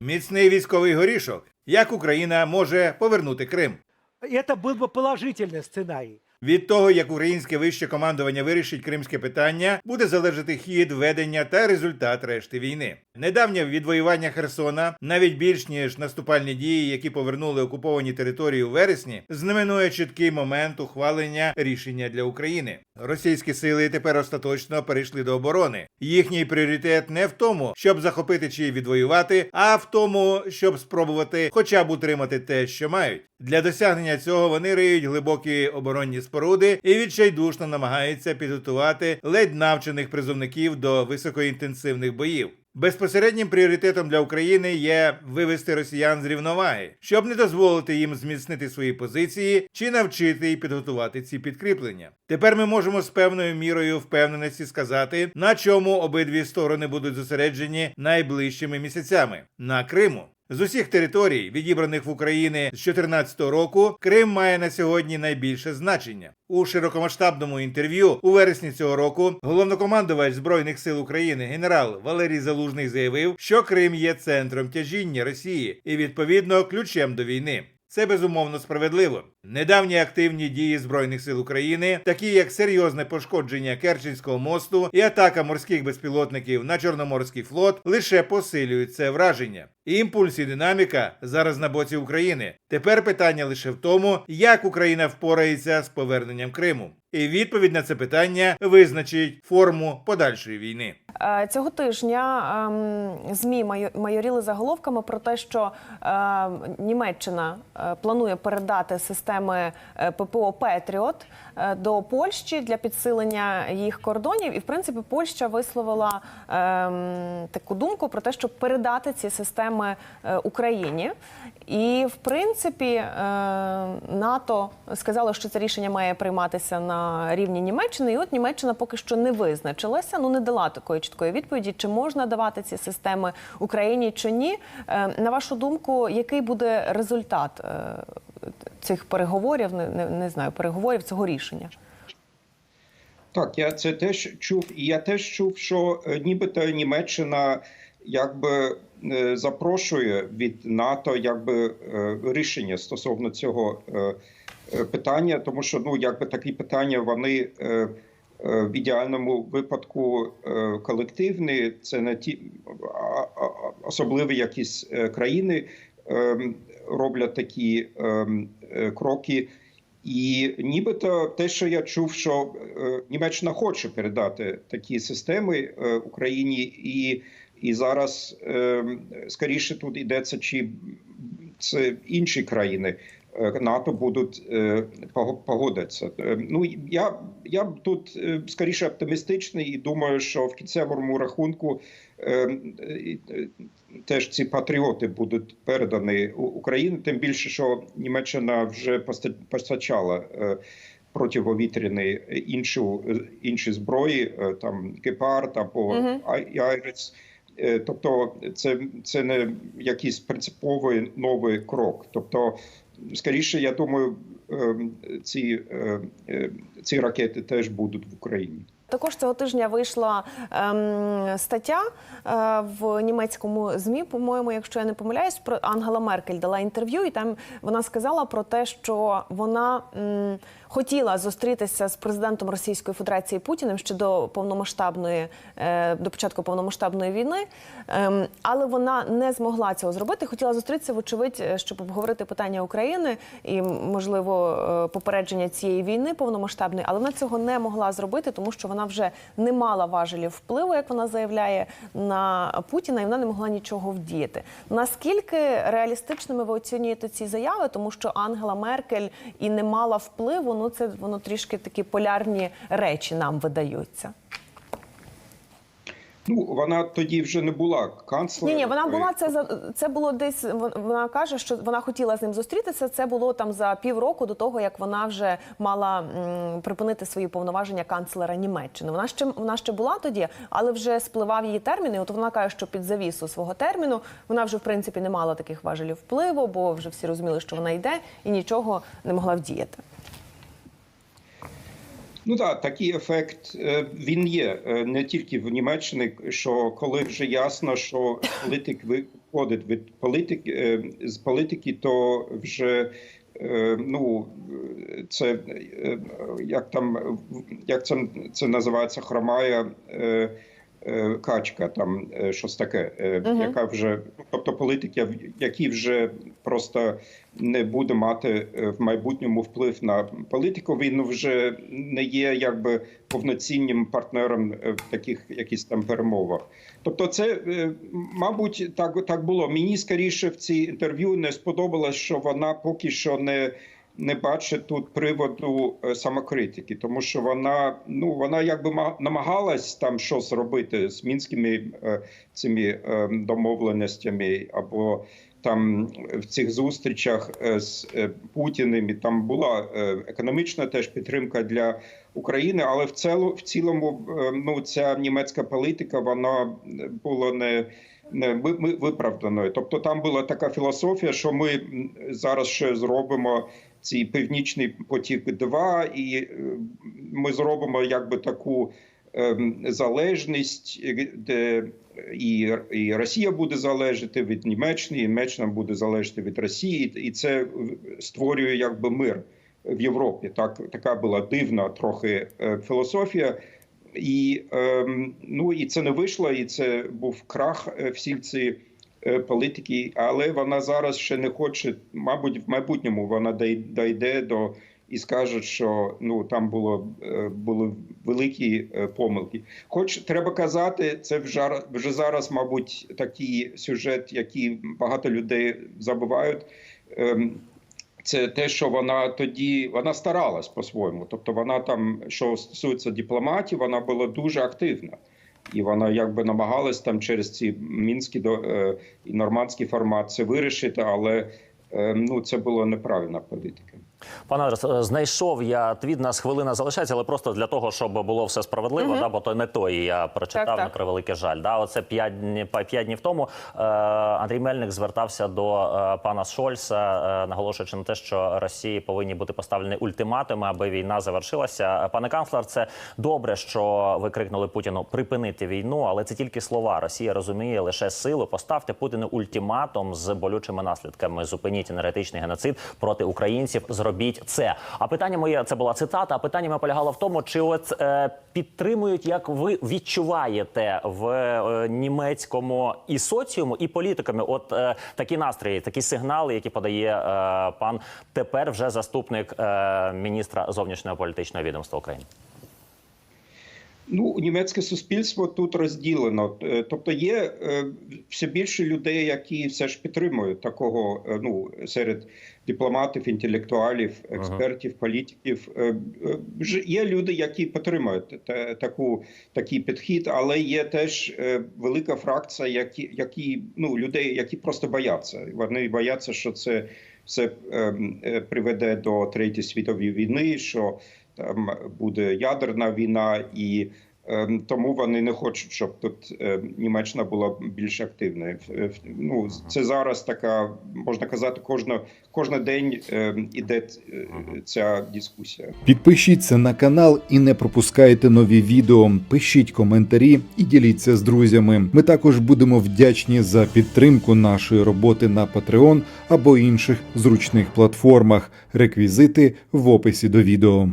Міцний військовий горішок. Як Україна може повернути Крим? Это был бы положительный сценарий. Від того, як українське вище командування вирішить кримське питання, буде залежати хід ведення та результат решти війни. Недавнє відвоювання Херсона, навіть більш ніж наступальні дії, які повернули окуповані території у вересні, знаменує чіткий момент ухвалення рішення для України. Російські сили тепер остаточно перейшли до оборони. Їхній пріоритет не в тому, щоб захопити чи відвоювати, а в тому, щоб спробувати хоча б утримати те, що мають. Для досягнення цього вони риють глибокі оборонні споруди і відчайдушно намагаються підготувати ледь навчених призовників до високоінтенсивних боїв. Безпосереднім пріоритетом для України є вивести росіян з рівноваги, щоб не дозволити їм зміцнити свої позиції чи навчити і підготувати ці підкріплення. Тепер ми можемо з певною мірою впевненості сказати, на чому обидві сторони будуть зосереджені найближчими місяцями на Криму. З усіх територій, відібраних в Україні з 2014 року, Крим має на сьогодні найбільше значення. У широкомасштабному інтерв'ю у вересні цього року головнокомандувач збройних сил України генерал Валерій Залужний заявив, що Крим є центром тяжіння Росії і відповідно ключем до війни. Це безумовно справедливо. Недавні активні дії збройних сил України, такі як серйозне пошкодження Керченського мосту і атака морських безпілотників на Чорноморський флот, лише посилюють це враження. Імпульс і динаміка зараз на боці України. Тепер питання лише в тому, як Україна впорається з поверненням Криму. І відповідь на це питання визначить форму подальшої війни. Е, Цього тижня ем, змі майо- майоріли заголовками про те, що ем, Німеччина е, планує передати системи е, ППО Петріот е, до Польщі для підсилення їх кордонів. І в принципі Польща висловила ем, таку думку про те, щоб передати ці системи е, Україні. І в принципі е, НАТО сказало, що це рішення має прийматися на рівні Німеччини. І от Німеччина поки що не визначилася, ну не дала такої чіткої відповіді, чи можна давати ці системи Україні чи ні. Е, На вашу думку, який буде результат цих переговорів? Не, не, не знаю, переговорів цього рішення. Так, я це теж чув, і я теж чув, що нібито Німеччина якби е, запрошує від НАТО якби е, рішення стосовно цього е, питання, тому що ну якби такі питання вони. В ідеальному випадку колективні, це не ті особливі якісь країни роблять такі кроки. І нібито те, що я чув, що Німеччина хоче передати такі системи Україні, і, і зараз е, скоріше тут йдеться, чи це інші країни е, НАТО будуть е, пого- погодитися. Е, Ну я, я тут е, скоріше оптимістичний і думаю, що в кінцевому рахунку е, е, е, теж ці патріоти будуть передані Україні, тим більше, що Німеччина вже поста- постачала противовітряні інші, інші зброї, там Гепард або Мгм. Ай- Айрес. Е, Тобто, це, це не якийсь принциповий новий крок. Тобто, скоріше, я думаю, ці, е, е, ці ракети теж будуть в Україні. Також цього тижня вийшла ем, стаття е, в німецькому змі, по-моєму, якщо я не помиляюсь, про Ангела Меркель дала інтерв'ю, і там вона сказала про те, що вона м, хотіла зустрітися з президентом Російської Федерації Путіним ще до повномасштабної е, до початку повномасштабної війни, ем, але вона не змогла цього зробити. Хотіла зустрітися, вочевидь, е, щоб обговорити питання України і, можливо, е, попередження цієї війни повномасштабної, але вона цього не могла зробити, тому що вона вже не мала важелів впливу, як вона заявляє, на Путіна, і вона не могла нічого вдіяти. Наскільки реалістичними ви оцінюєте ці заяви, тому що Ангела Меркель і не мала впливу, ну це воно трішки такі полярні речі нам видаються. Ну, вона тоді вже не була канцлером. Ні, ні, вона була це це було десь. Вона каже, що вона хотіла з ним зустрітися. Це було там за півроку до того, як вона вже мала м, припинити свої повноваження канцлера Німеччини. Вона ще вона ще була тоді, але вже спливав її термін. І От вона каже, що під завісу свого терміну вона вже в принципі не мала таких важелів впливу, бо вже всі розуміли, що вона йде і нічого не могла вдіяти. Ну так, такий ефект е, він є е, не тільки в Німеччині, що коли вже ясно, що політик виходить від політики е, з політики, то вже ну це як там як це, це називається хромая. Е, Качка, там е, щось таке, Мгм. яка вже, тобто політики, які вже просто не буде мати в майбутньому вплив на політику. Він вже не є якби повноцінним партнером в таких якісь там перемовах. Тобто, це мабуть так, так було. Мені скоріше в цій інтерв'ю не сподобалось, що вона поки що не. Не бачить тут приводу е, самокритики, тому що вона ну вона якби ма- намагалась там щось робити з мінськими е, цими е, домовленостями або там в цих зустрічах з Путіним і там була економічна теж підтримка для України, але в цілому, в цілому ну ця німецька політика вона була не. Не виправданою, тобто там була така філософія, що ми зараз ще зробимо цей північний потік 2 і е, ми зробимо якби таку ем, залежність, е, де і, і Росія буде залежати від Німеччини, і Німеччина буде залежати від Росії, і це створює якби мир в Європі. Так така була дивна трохи е, філософія. І ем, ну і це не вийшло, і це був крах всі ці е, політики. Але вона зараз ще не хоче, мабуть, в майбутньому вона дойде до і скаже, що ну там було е, були великі е, помилки. Хоч треба казати, це вже зараз, мабуть, такий сюжет, який багато людей забувають. Ем, це те, що вона тоді вона старалась по-своєму. Тобто, вона там, що стосується дипломатії, вона була дуже активна. І вона якби намагалась там через ці мінські е, і нормандські формат це вирішити, але е, ну це була неправильна політика. Пане Адрес, е, знайшов я твіт, нас хвилина залишається, але просто для того, щоб було все справедливо, да, бо то не той я прочитав Так, так. на превеликий жаль. Да, оце п'ять днів днів тому. Е, Андрій Мельник звертався до е, пана Шольца, е, наголошуючи на те, що Росії повинні бути поставлені ультиматуми, аби війна завершилася. Пане канцлер, це добре, що ви крикнули Путіну припинити війну, але це тільки слова. Росія розуміє лише силу. Поставте Путіну ультиматум з болючими наслідками. Зупиніть енергетичний геноцид проти українців. Зробіть це. А питання моє це була цитата. А питання моє полягало в тому, чи от е, підтримують, як ви відчуваєте в е, німецькому і соціуму, і політиками, от е, такі настрої, такі сигнали, які подає е, пан тепер вже заступник е, міністра зовнішнього політичного відомства України. Ну, німецьке суспільство тут розділено. Е, Тобто є е, все більше людей, які все ж підтримують такого е, ну, серед дипломатів, інтелектуалів, експертів, політиків. Є люди, які підтримують таку, такий підхід, але є теж велика фракція, які, які, ну, людей, які просто бояться. Вони бояться, що це все ем, е, приведе до Третьої світової війни, що там буде ядерна війна, і ем, тому вони не хочуть, щоб тут ем, Німеччина була більш активною. Е, Ну це зараз така можна казати, кожна кожен день ем, іде е, ця дискусія. Підпишіться на канал і не пропускайте нові відео. Пишіть коментарі і діліться з друзями. Ми також будемо вдячні за підтримку нашої роботи на Patreon або інших зручних платформах. Реквізити в описі до відео.